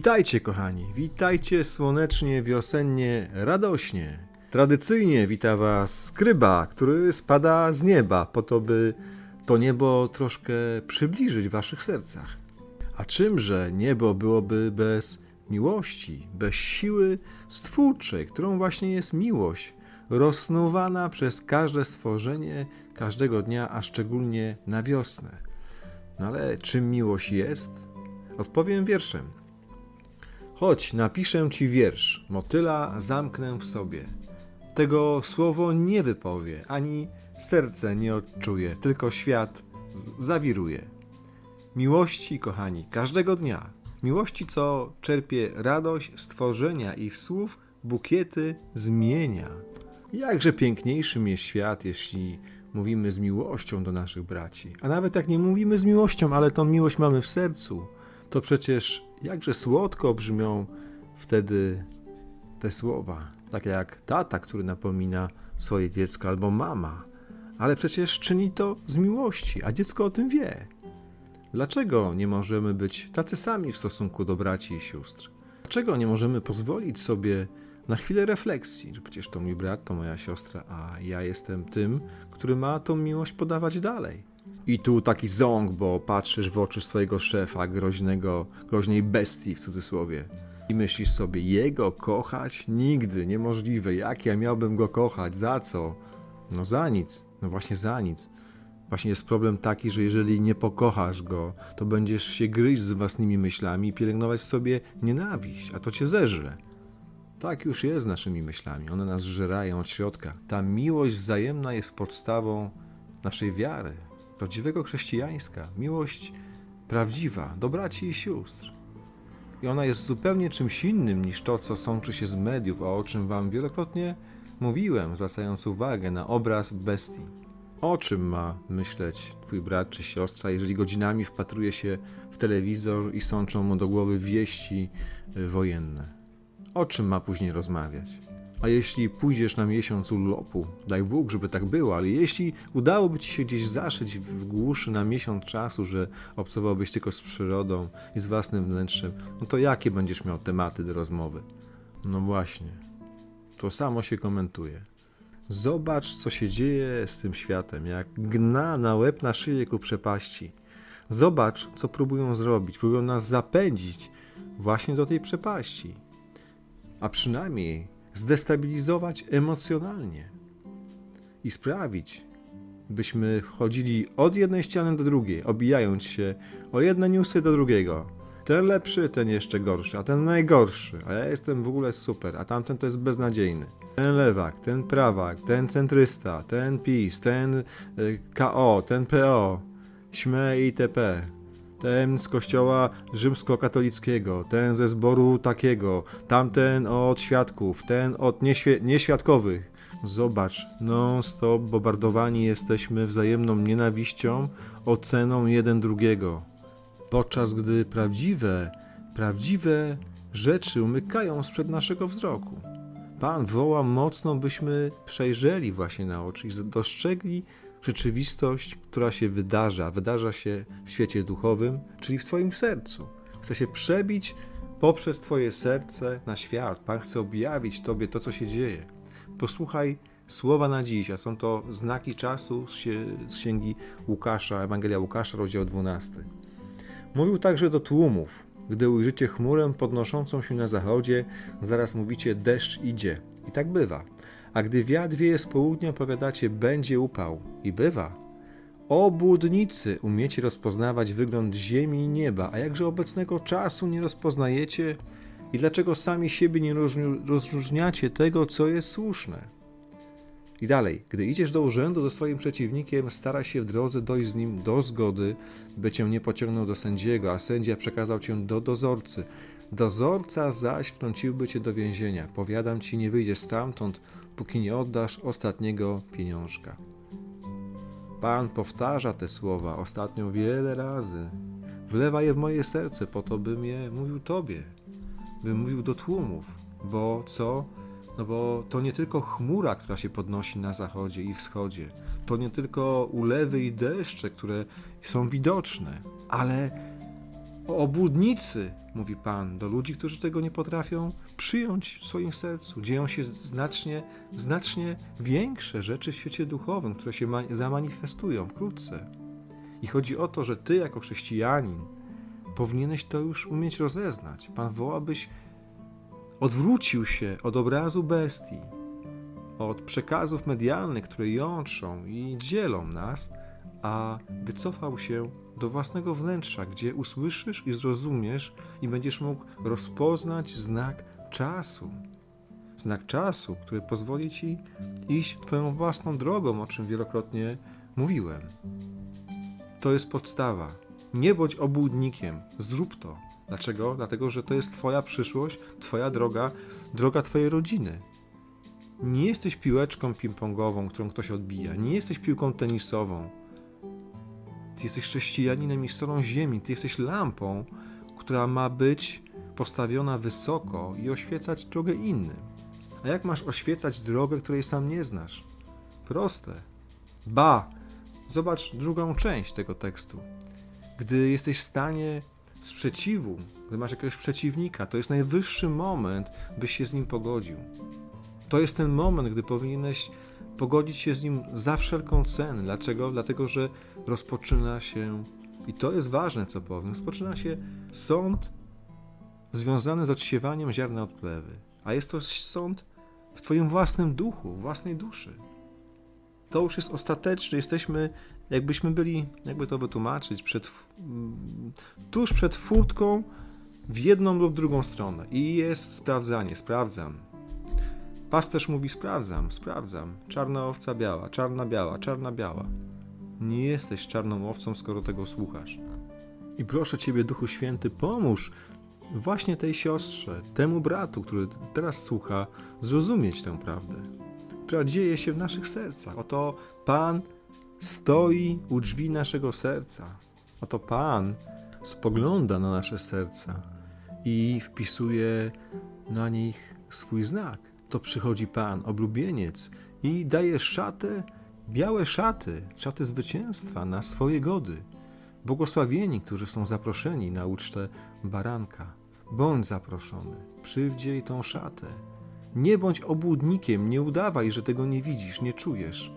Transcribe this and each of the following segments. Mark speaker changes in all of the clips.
Speaker 1: Witajcie kochani, witajcie słonecznie, wiosennie, radośnie. Tradycyjnie wita was skryba, który spada z nieba, po to by to niebo troszkę przybliżyć w waszych sercach. A czymże niebo byłoby bez miłości, bez siły stwórczej, którą właśnie jest miłość, rozsnuwana przez każde stworzenie każdego dnia, a szczególnie na wiosnę. No ale czym miłość jest? Odpowiem wierszem. Chodź, napiszę ci wiersz, motyla zamknę w sobie. Tego słowo nie wypowie, ani serce nie odczuje, tylko świat zawiruje. Miłości, kochani, każdego dnia. Miłości, co czerpie radość stworzenia i w słów bukiety zmienia. Jakże piękniejszym jest świat, jeśli mówimy z miłością do naszych braci. A nawet jak nie mówimy z miłością, ale tą miłość mamy w sercu, to przecież jakże słodko brzmią wtedy te słowa. Tak jak tata, który napomina swoje dziecko, albo mama. Ale przecież czyni to z miłości, a dziecko o tym wie. Dlaczego nie możemy być tacy sami w stosunku do braci i sióstr? Dlaczego nie możemy pozwolić sobie na chwilę refleksji, że przecież to mój brat, to moja siostra, a ja jestem tym, który ma tą miłość podawać dalej? I tu taki ząg, bo patrzysz w oczy swojego szefa, groźnego, groźnej bestii w cudzysłowie. I myślisz sobie, jego kochać? Nigdy, niemożliwe. Jak ja miałbym go kochać? Za co? No za nic. No właśnie za nic. Właśnie jest problem taki, że jeżeli nie pokochasz go, to będziesz się gryźć z własnymi myślami i pielęgnować w sobie nienawiść, a to cię zeżre. Tak już jest z naszymi myślami. One nas żerają od środka. Ta miłość wzajemna jest podstawą naszej wiary, prawdziwego chrześcijańska. Miłość prawdziwa do braci i sióstr. I ona jest zupełnie czymś innym niż to, co sączy się z mediów, o czym wam wielokrotnie mówiłem, zwracając uwagę na obraz bestii. O czym ma myśleć twój brat czy siostra, jeżeli godzinami wpatruje się w telewizor i sączą mu do głowy wieści wojenne? O czym ma później rozmawiać? A jeśli pójdziesz na miesiąc urlopu, daj Bóg, żeby tak było, ale jeśli udałoby ci się gdzieś zaszyć w głuszy na miesiąc czasu, że obcowałbyś tylko z przyrodą i z własnym wnętrzem, no to jakie będziesz miał tematy do rozmowy? No właśnie, to samo się komentuje. Zobacz, co się dzieje z tym światem, jak gna na łeb na szyję ku przepaści. Zobacz, co próbują zrobić. Próbują nas zapędzić właśnie do tej przepaści, a przynajmniej zdestabilizować emocjonalnie i sprawić, byśmy wchodzili od jednej ściany do drugiej, obijając się o jedne newsy do drugiego. Ten lepszy, ten jeszcze gorszy, a ten najgorszy, a ja jestem w ogóle super, a tamten to jest beznadziejny. Ten lewak, ten prawak, ten centrysta, ten PiS, ten y, KO, ten PO, śme itp. Ten z kościoła rzymskokatolickiego, ten ze zboru takiego, tamten od świadków, ten od nieświe- nieświadkowych. Zobacz, non-stop bombardowani jesteśmy wzajemną nienawiścią, oceną jeden drugiego. Podczas gdy prawdziwe, prawdziwe rzeczy umykają sprzed naszego wzroku. Pan woła mocno, byśmy przejrzeli właśnie na oczy i dostrzegli rzeczywistość, która się wydarza, wydarza się w świecie duchowym, czyli w Twoim sercu. Chce się przebić poprzez Twoje serce na świat. Pan chce objawić Tobie to, co się dzieje. Posłuchaj słowa na dziś, a są to znaki czasu z księ- z księgi Łukasza, Ewangelia Łukasza, rozdział 12. Mówił także do tłumów. Gdy ujrzycie chmurę podnoszącą się na zachodzie, zaraz mówicie deszcz idzie. I tak bywa. A gdy wiatr wieje z południa, powiadacie będzie upał. I bywa. Obłudnicy umiecie rozpoznawać wygląd ziemi i nieba, a jakże obecnego czasu nie rozpoznajecie? I dlaczego sami siebie nie rozróżni- rozróżniacie tego, co jest słuszne? I dalej, gdy idziesz do urzędu ze swoim przeciwnikiem, staraj się w drodze dojść z nim do zgody, by cię nie pociągnął do sędziego, a sędzia przekazał cię do dozorcy. Dozorca zaś wtrąciłby cię do więzienia. Powiadam ci, nie wyjdziesz stamtąd, póki nie oddasz ostatniego pieniążka. Pan powtarza te słowa ostatnio wiele razy. Wlewa je w moje serce po to, bym je mówił Tobie, bym mówił do tłumów, bo co? No bo to nie tylko chmura, która się podnosi na zachodzie i wschodzie, to nie tylko ulewy i deszcze, które są widoczne, ale o obłudnicy, mówi Pan do ludzi, którzy tego nie potrafią przyjąć w swoim sercu. Dzieją się znacznie, znacznie większe rzeczy w świecie duchowym, które się ma- zamanifestują wkrótce. I chodzi o to, że ty, jako chrześcijanin, powinieneś to już umieć rozeznać. Pan woła, byś odwrócił się od obrazu bestii, od przekazów medialnych, które jątrzą i dzielą nas, a wycofał się do własnego wnętrza, gdzie usłyszysz i zrozumiesz i będziesz mógł rozpoznać znak czasu. Znak czasu, który pozwoli ci iść Twoją własną drogą, o czym wielokrotnie mówiłem. To jest podstawa. Nie bądź obłudnikiem, zrób to. Dlaczego? Dlatego, że to jest Twoja przyszłość, Twoja droga, droga Twojej rodziny. Nie jesteś piłeczką ping-pongową, którą ktoś odbija. Nie jesteś piłką tenisową. Ty jesteś chrześcijaninem i solą ziemi. Ty jesteś lampą, która ma być postawiona wysoko i oświecać drogę innym. A jak masz oświecać drogę, której sam nie znasz? Proste. Ba, zobacz drugą część tego tekstu. Gdy jesteś w stanie sprzeciwu, gdy masz jakiegoś przeciwnika, to jest najwyższy moment, byś się z nim pogodził. To jest ten moment, gdy powinieneś pogodzić się z nim za wszelką cenę. Dlaczego? Dlatego, że rozpoczyna się, i to jest ważne, co powiem, rozpoczyna się sąd związany z odsiewaniem ziarna od plewy. A jest to sąd w Twoim własnym duchu, własnej duszy. To już jest ostateczne. Jesteśmy, jakbyśmy byli, jakby to wytłumaczyć, przed, tuż przed furtką w jedną lub drugą stronę. I jest sprawdzanie, sprawdzam. Pasterz mówi: Sprawdzam, sprawdzam. Czarna owca biała, czarna biała, czarna biała. Nie jesteś czarną owcą, skoro tego słuchasz. I proszę Ciebie, Duchu Święty, pomóż właśnie tej siostrze, temu bratu, który teraz słucha, zrozumieć tę prawdę, która dzieje się w naszych sercach. Oto Pan stoi u drzwi naszego serca. Oto Pan spogląda na nasze serca i wpisuje na nich swój znak. To przychodzi Pan, oblubieniec, i daje szatę, białe szaty, szaty zwycięstwa na swoje gody. Błogosławieni, którzy są zaproszeni na ucztę baranka. Bądź zaproszony, przywdziej tą szatę. Nie bądź obłudnikiem, nie udawaj, że tego nie widzisz, nie czujesz.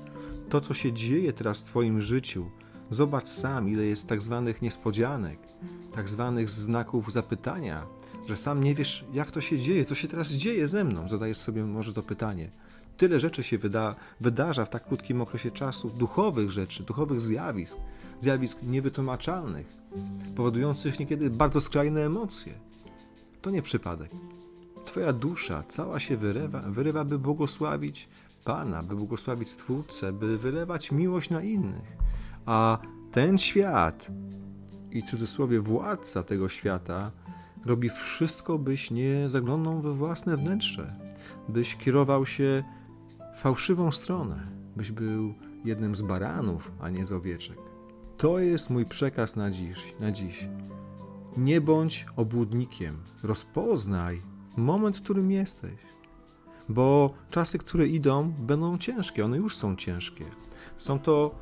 Speaker 1: To, co się dzieje teraz w Twoim życiu, zobacz sam, ile jest tak zwanych niespodzianek, tak zwanych znaków zapytania, że sam nie wiesz, jak to się dzieje, co się teraz dzieje ze mną. Zadajesz sobie może to pytanie. Tyle rzeczy się wyda, wydarza w tak krótkim okresie czasu, duchowych rzeczy, duchowych zjawisk, zjawisk niewytłumaczalnych, powodujących niekiedy bardzo skrajne emocje. To nie przypadek. Twoja dusza cała się wyrywa, wyrywa, by błogosławić Pana, by błogosławić Stwórcę, by wylewać miłość na innych. A ten świat i cudzysłowie władca tego świata robi wszystko, byś nie zaglądał we własne wnętrze, byś kierował się fałszywą stronę, byś był jednym z baranów, a nie z owieczek. To jest mój przekaz na dziś. Na dziś. Nie bądź obłudnikiem. Rozpoznaj moment, w którym jesteś. Bo czasy, które idą, będą ciężkie. One już są ciężkie. Są to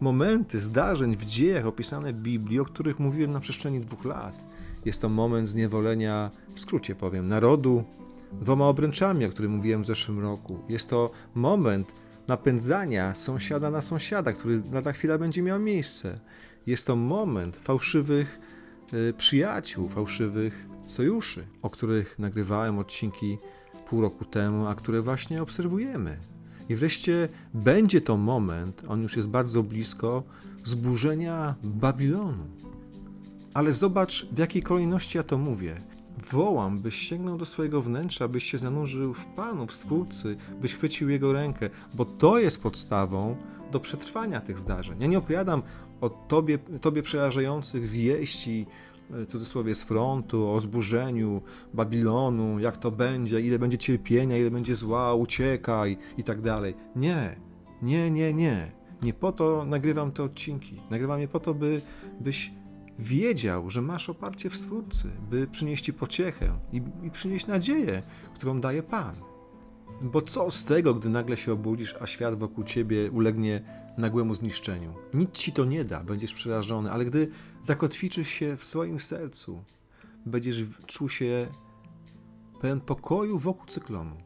Speaker 1: momenty zdarzeń w dziejach opisane w Biblii, o których mówiłem na przestrzeni dwóch lat. Jest to moment zniewolenia, w skrócie powiem, narodu dwoma obręczami, o którym mówiłem w zeszłym roku. Jest to moment napędzania sąsiada na sąsiada, który lada chwila będzie miał miejsce. Jest to moment fałszywych y, przyjaciół, fałszywych sojuszy, o których nagrywałem odcinki pół roku temu, a które właśnie obserwujemy. I wreszcie będzie to moment, on już jest bardzo blisko, zburzenia Babilonu. Ale zobacz, w jakiej kolejności ja to mówię. Wołam, byś sięgnął do swojego wnętrza, byś się zanurzył w Panu, w Stwórcy, byś chwycił Jego rękę, bo to jest podstawą do przetrwania tych zdarzeń. Ja nie opowiadam o tobie, tobie przerażających wieści, w cudzysłowie z frontu, o zburzeniu Babilonu, jak to będzie, ile będzie cierpienia, ile będzie zła, uciekaj i tak dalej. Nie, nie, nie, nie. Nie po to nagrywam te odcinki. Nagrywam je po to, by, byś wiedział, że masz oparcie w Stwórcy, by przynieść Ci pociechę i, i przynieść nadzieję, którą daje Pan. Bo co z tego, gdy nagle się obudzisz, a świat wokół ciebie ulegnie nagłemu zniszczeniu? Nic ci to nie da, będziesz przerażony, ale gdy zakotwiczysz się w swoim sercu, będziesz czuł się pełen pokoju wokół cyklonu,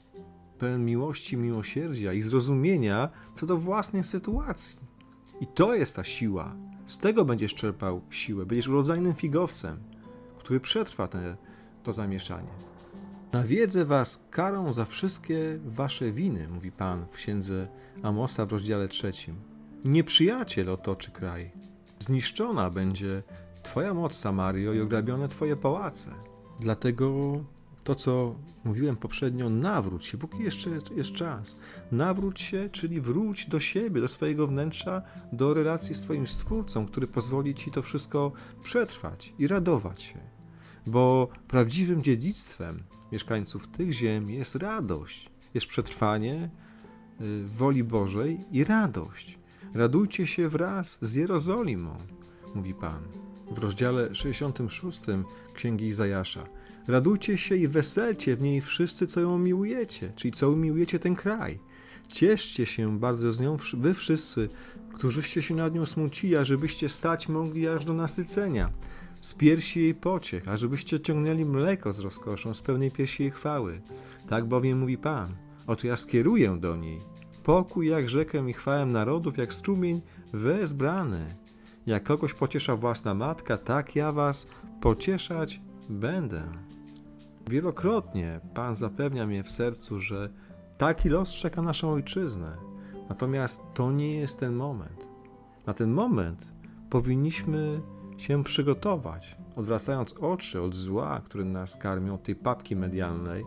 Speaker 1: pełen miłości, miłosierdzia i zrozumienia co do własnej sytuacji. I to jest ta siła. Z tego będziesz czerpał siłę. Będziesz urodzajnym figowcem, który przetrwa te, to zamieszanie. Nawiedzę was karą za wszystkie wasze winy, mówi Pan w księdze Amosa w rozdziale trzecim. Nieprzyjaciel otoczy kraj. Zniszczona będzie Twoja moc, Samario, i ograbione Twoje pałace. Dlatego to, co mówiłem poprzednio, nawróć się, póki jeszcze jest czas. Nawróć się, czyli wróć do siebie, do swojego wnętrza, do relacji z Twoim Stwórcą, który pozwoli Ci to wszystko przetrwać i radować się. Bo prawdziwym dziedzictwem mieszkańców tych ziem jest radość, jest przetrwanie y, woli Bożej i radość. Radujcie się wraz z Jerozolimą, mówi Pan w rozdziale 66 Księgi Izajasza. Radujcie się i weselcie w niej wszyscy, co ją miłujecie, czyli co umiłujecie ten kraj. Cieszcie się bardzo z nią wy wszyscy, którzyście się nad nią smucili, ażebyście stać mogli aż do nasycenia. Z piersi jej pociech, ażebyście ciągnęli mleko z rozkoszą z pełnej piersi jej chwały. Tak bowiem mówi Pan, oto ja skieruję do niej. Pokój jak rzekę i chwałę narodów, jak strumień wezbrany. Jak kogoś pociesza własna matka, tak ja was pocieszać będę. Wielokrotnie Pan zapewnia mnie w sercu, że taki los czeka naszą ojczyznę. Natomiast to nie jest ten moment. Na ten moment powinniśmy się przygotować, odwracając oczy od zła, które nas karmią, od tej papki medialnej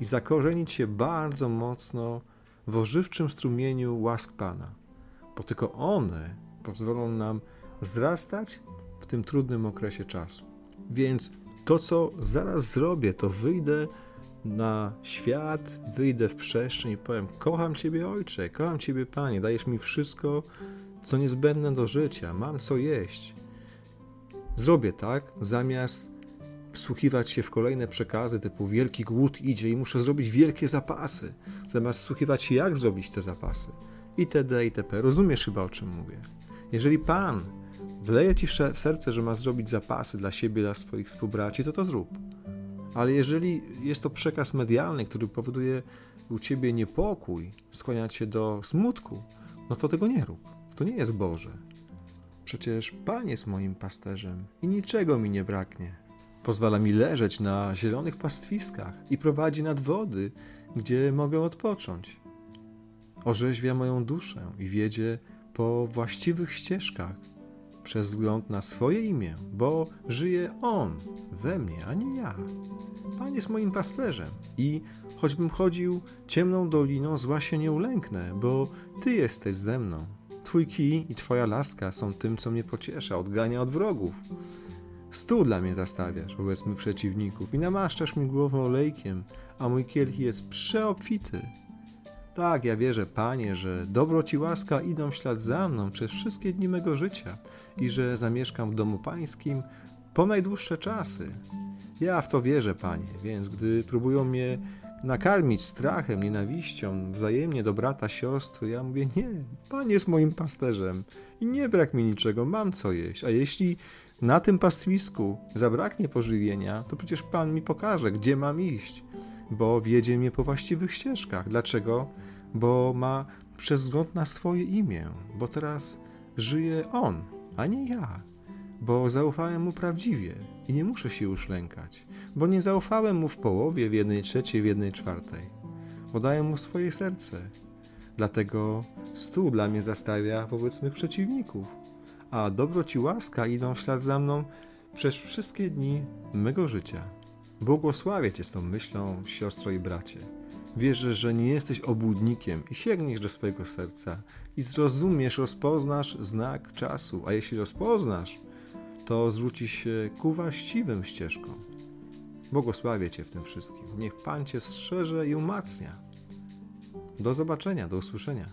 Speaker 1: i zakorzenić się bardzo mocno w ożywczym strumieniu łask Pana, bo tylko one pozwolą nam wzrastać w tym trudnym okresie czasu. Więc to, co zaraz zrobię, to wyjdę na świat, wyjdę w przestrzeń i powiem: Kocham Ciebie, Ojcze, kocham Ciebie, Panie, dajesz mi wszystko, co niezbędne do życia, mam co jeść. Zrobię tak, zamiast wsłuchiwać się w kolejne przekazy typu wielki głód idzie i muszę zrobić wielkie zapasy, zamiast wsłuchiwać się jak zrobić te zapasy itd. itp. Rozumiesz chyba o czym mówię. Jeżeli Pan wleje Ci w serce, że ma zrobić zapasy dla siebie, dla swoich współbraci, to to zrób. Ale jeżeli jest to przekaz medialny, który powoduje u Ciebie niepokój, skłania Cię do smutku, no to tego nie rób. To nie jest Boże. Przecież Pan jest moim pasterzem i niczego mi nie braknie. Pozwala mi leżeć na zielonych pastwiskach i prowadzi nad wody, gdzie mogę odpocząć. Orzeźwia moją duszę i wiedzie po właściwych ścieżkach przez wzgląd na swoje imię, bo żyje On we mnie, a nie ja. Pan jest moim pasterzem i choćbym chodził ciemną doliną, zła się nie ulęknę, bo Ty jesteś ze mną. Twój kij i Twoja laska są tym, co mnie pociesza, odgania od wrogów. Stół dla mnie zastawiasz wobec mych przeciwników i namaszczasz mi głowę olejkiem, a mój kielich jest przeobfity. Tak, ja wierzę, Panie, że dobro Ci łaska idą w ślad za mną przez wszystkie dni mego życia i że zamieszkam w domu Pańskim po najdłuższe czasy. Ja w to wierzę, Panie, więc gdy próbują mnie nakarmić strachem, nienawiścią, wzajemnie do brata, siostry, ja mówię, nie, Pan jest moim pasterzem i nie brak mi niczego, mam co jeść. A jeśli na tym pastwisku zabraknie pożywienia, to przecież Pan mi pokaże, gdzie mam iść, bo wiedzie mnie po właściwych ścieżkach. Dlaczego? Bo ma przez wzgląd na swoje imię, bo teraz żyje On, a nie ja, bo zaufałem Mu prawdziwie i nie muszę się już lękać, bo nie zaufałem Mu w połowie, w jednej trzeciej, w jednej czwartej, bo daję Mu swoje serce. Dlatego stół dla mnie zastawia wobec mych przeciwników a dobroć i łaska idą w ślad za mną przez wszystkie dni mego życia. Błogosławię Cię z tą myślą, siostro i bracie. Wierzę, że nie jesteś obłudnikiem i sięgniesz do swojego serca i zrozumiesz, rozpoznasz znak czasu, a jeśli rozpoznasz, to zwrócisz się ku właściwym ścieżkom. Błogosławię Cię w tym wszystkim. Niech Pan Cię strzeże i umacnia. Do zobaczenia, do usłyszenia.